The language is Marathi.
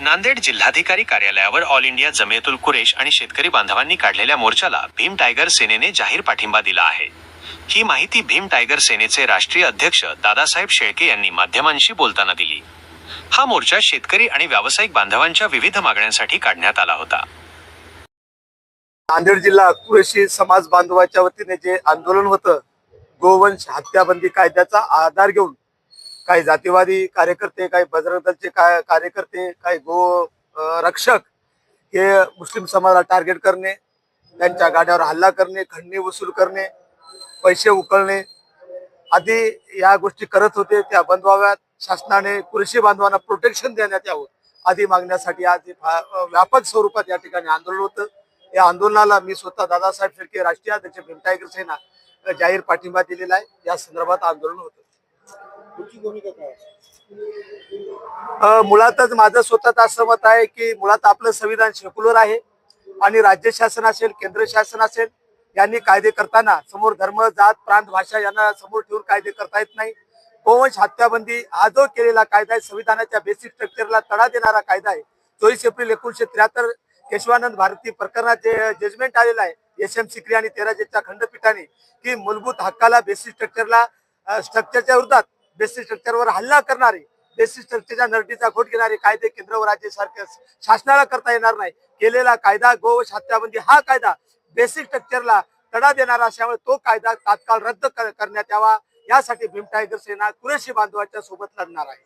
नांदेड जिल्हाधिकारी कार्यालयावर ऑल इंडिया जमियतुल कुरेश आणि शेतकरी बांधवांनी काढलेल्या मोर्चाला भीम टायगर सेनेने जाहीर पाठिंबा दिला आहे. ही माहिती भीम टायगर सेनेचे राष्ट्रीय अध्यक्ष दादासाहेब शेळके यांनी माध्यमांशी बोलताना दिली. हा मोर्चा शेतकरी आणि व्यावसायिक बांधवांच्या विविध मागण्यांसाठी काढण्यात आला होता. नांदेड जिल्हा कुरेशी समाज बांधवाच्या वतीने जे आंदोलन होतं गोवंश हत्याबंदी कायद्याचा आधार घेऊन काही जातीवादी कार्यकर्ते काही बजरंग दलचे काय कार्यकर्ते काही गो रक्षक हे मुस्लिम समाजाला टार्गेट करणे त्यांच्या गाड्यावर हल्ला करणे खंडणी वसूल करणे पैसे उकळणे आदी या गोष्टी करत होते त्या बंद व्हाव्यात शासनाने कृषी बांधवांना प्रोटेक्शन देण्यात यावं. आदी मागण्यासाठी आज फा- व्यापक स्वरूपात या ठिकाणी आंदोलन होतं. या आंदोलनाला मी स्वतः दादासाहेब शेळके राष्ट्रीय अध्यक्ष भीम सेना जाहीर पाठिंबा दिलेला आहे. या संदर्भात आंदोलन होतं. मुळातच माझं स्वतःच असं मत आहे की मुळात आपलं संविधान सेक्युलर आहे आणि राज्य शासन असेल केंद्र शासन असेल यांनी कायदे करताना समोर धर्म जात प्रांत भाषा यांना समोर ठेवून कायदे करता येत नाही. गोवंश हत्याबंदी हा जो केलेला कायदा आहे संविधानाच्या बेसिक स्ट्रक्चरला तडा देणारा कायदा आहे. चोवीस एप्रिल एकोणीशे त्र्याहत्तर केशवानंद भारती प्रकरणाचे जजमेंट आलेलं आहे एस एम सिक्री आणि तेरा जजच्या खंडपीठाने की मूलभूत हक्काला बेसिक स्ट्रक्चरला स्ट्रक्चरच्या विरोधात बेसिक स्ट्रक्चरवर हल्ला करणारे बेसिक स्ट्रक्चरच्या नरटीचा घोट घेणारे कायदे केंद्र व राज्य सरकार शासनाला करता येणार नाही. केलेला कायदा गोवश हत्याबंदी हा कायदा बेसिक स्ट्रक्चरला तडा देणारा असल्यामुळे तो कायदा तात्काळ रद्द करण्यात यावा. यासाठी भीम टायगर सेना कुरेशी बांधवाच्या सोबत लढणार आहे.